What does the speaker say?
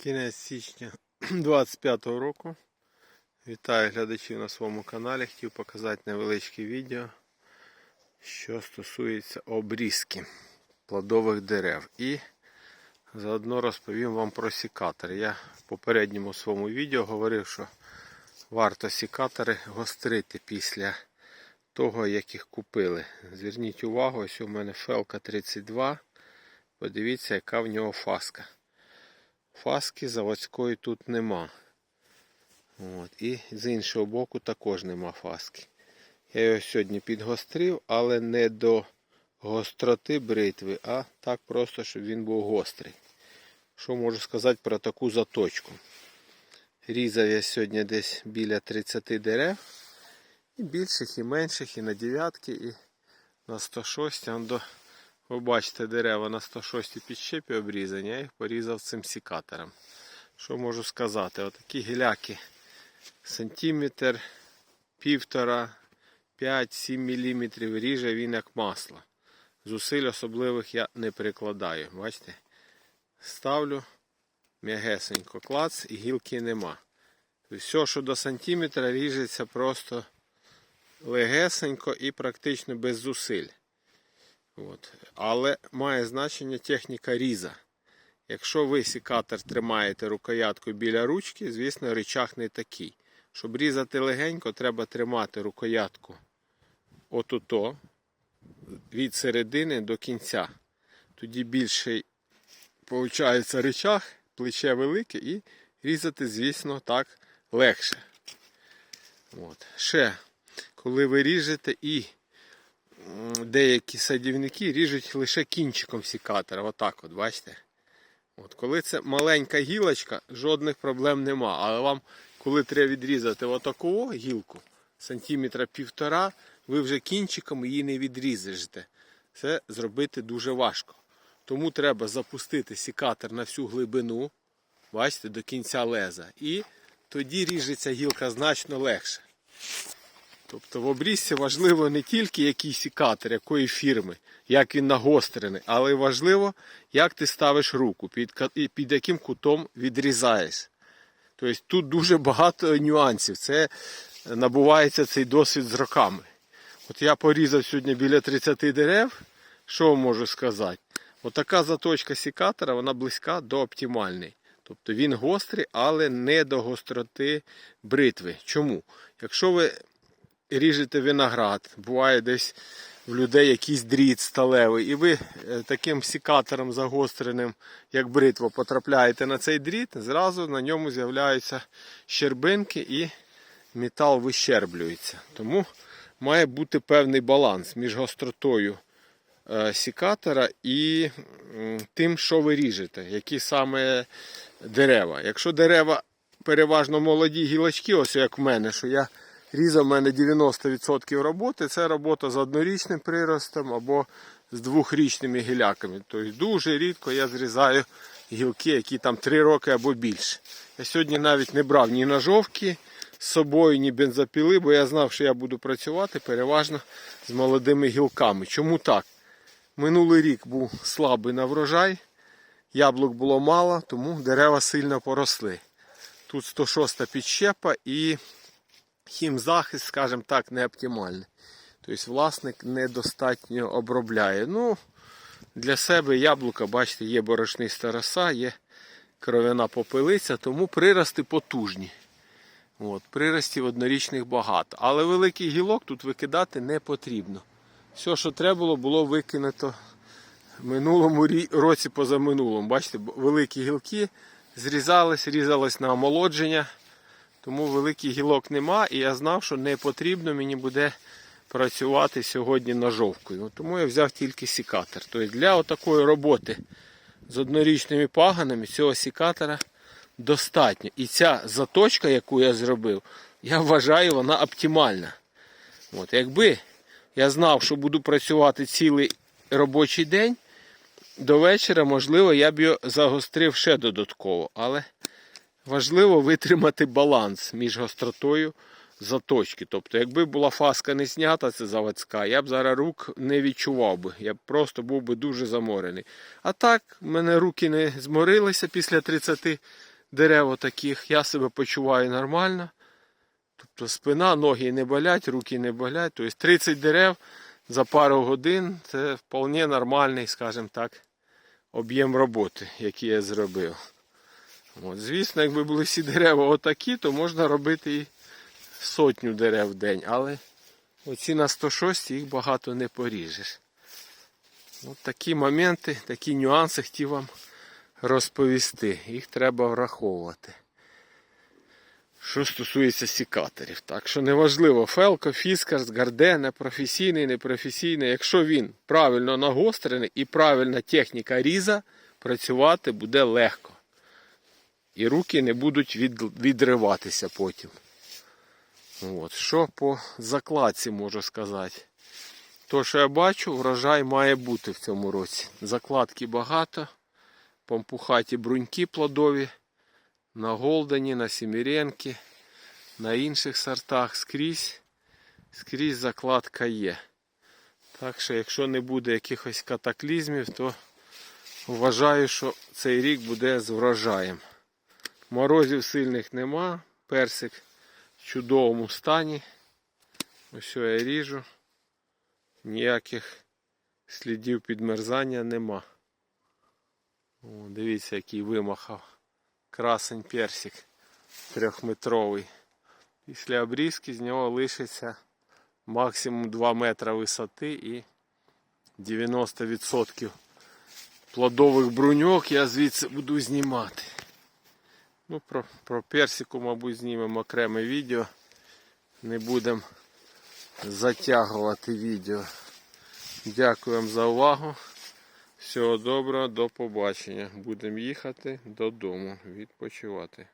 Кінець січня 25-го року. Вітаю глядачів на своєму каналі. Хотів показати невеличке відео, що стосується обрізки плодових дерев. І заодно розповім вам про сікатори. Я в попередньому своєму відео говорив, що варто сікатори гострити після того, як їх купили. Зверніть увагу, ось у мене Фелка 32. Подивіться, яка в нього фаска. Фаски заводської тут нема. От. І з іншого боку також нема фаски. Я його сьогодні підгострив, але не до гостроти бритви, а так просто, щоб він був гострий. Що можу сказати про таку заточку? Різав я сьогодні десь біля 30 дерев. І більших, і менших, і на дев'ятки, і на 106. Он до ви бачите дерева на 106 підщепі обрізані, я їх порізав цим сікатором. Що можу сказати? Отакі гіляки сантиметр, півтора, 5-7 мм ріже він як масло. Зусиль особливих я не прикладаю. Бачите? Ставлю м'ягесенько клац і гілки нема. Все, що до сантиметра, ріжеться просто легесенько і практично без зусиль. От. Але має значення техніка різа. Якщо ви сікатор тримаєте рукояткою біля ручки, звісно, рычаг не такий. Щоб різати легенько, треба тримати рукоятку отуто, від середини до кінця. Тоді більший виходить рычаг, плече велике і різати, звісно, так легше. От. Ще, коли ви ріжете і деякі садівники ріжуть лише кінчиком сікатора. Отак от, бачите? От, коли це маленька гілочка, жодних проблем нема. Але вам, коли треба відрізати отаку гілку, сантиметра півтора, ви вже кінчиком її не відрізаєте. Це зробити дуже важко. Тому треба запустити сікатор на всю глибину, бачите, до кінця леза. І тоді ріжеться гілка значно легше. Тобто в обрізці важливо не тільки який сікатор, якої фірми, як він нагострений, але важливо, як ти ставиш руку, під, під яким кутом відрізаєш. Тобто тут дуже багато нюансів. Це набувається цей досвід з роками. От я порізав сьогодні біля 30 дерев. Що можу сказати? Отака заточка сікатора, вона близька до оптимальної. Тобто він гострий, але не до гостроти бритви. Чому? Якщо ви ріжете виноград, буває десь в людей якийсь дріт сталевий, і ви е, таким сікатором загостреним, як бритва, потрапляєте на цей дріт, зразу на ньому з'являються щербинки і метал вищерблюється. Тому має бути певний баланс між гостротою е, сікатора і тим, що ви ріжете, які саме дерева. Якщо дерева переважно молоді гілочки, ось як в мене, що я різав, в мене 90% роботи, це робота з однорічним приростом або з двохрічними гіляками. Тобто дуже рідко я зрізаю гілки, які там 3 роки або більше. Я сьогодні навіть не брав ні ножовки з собою, ні бензопіли, бо я знав, що я буду працювати переважно з молодими гілками. Чому так? Минулий рік був слабий на врожай, яблук було мало, тому дерева сильно поросли. Тут 106 підщепа і хімзахист, скажімо так, не оптимальний. Тобто власник недостатньо обробляє. Ну, для себе яблука, бачите, є борошниста роса, є кров'яна попелиця, тому прирости потужні. От, приростів однорічних багато. Але великий гілок тут викидати не потрібно. Все, що треба було, було викинуто минулому році позаминулому. Бачите, великі гілки зрізались, різались на омолодження. Тому великий гілок нема, і я знав, що не потрібно мені буде працювати сьогодні ножовкою. Тому я взяв тільки сікатор. Тобто для отакої роботи з однорічними паганами цього сікатора достатньо. І ця заточка, яку я зробив, я вважаю, вона оптимальна. От, якби я знав, що буду працювати цілий робочий день, до вечора, можливо, я б його загострив ще додатково. Але важливо витримати баланс між гостротою заточки. Тобто, якби була фаска не знята, це заводська, я б зараз рук не відчував би. Я б просто був би дуже заморений. А так, в мене руки не зморилися після 30 дерев таких, я себе почуваю нормально. Тобто спина, ноги не болять, руки не болять. Тобто 30 дерев за пару годин це вполне нормальний, скажімо так, об'єм роботи, який я зробив. От, звісно, якби були всі дерева отакі, то можна робити і сотню дерев в день, але оці на 106 їх багато не поріжеш. От такі моменти, такі нюанси хотів вам розповісти. Їх треба враховувати. Що стосується сікаторів. Так що неважливо, Фелко, Фіскарс, Гардене, професійний, непрофесійний. Якщо він правильно нагострений і правильна техніка різа, працювати буде легко. І руки не будуть від, відриватися потім. От. Що по закладці можу сказати? То, що я бачу, врожай має бути в цьому році. Закладки багато, помпухаті бруньки плодові, на Голдені, на Сіміренки, на інших сортах скрізь, скрізь закладка є. Так що, якщо не буде якихось катаклізмів, то вважаю, що цей рік буде з врожаєм. Морозів сильних нема, персик в чудовому стані. Ось я ріжу. Ніяких слідів підмерзання нема. О, дивіться, який вимахав. Красень персик трьохметровий. Після обрізки з нього лишиться максимум 2 метри висоти і 90% плодових бруньок я звідси буду знімати. Ну, про, про персику, мабуть, знімемо окреме відео. Не будемо затягувати відео. Дякую вам за увагу. Всього доброго, до побачення. Будемо їхати додому, відпочивати.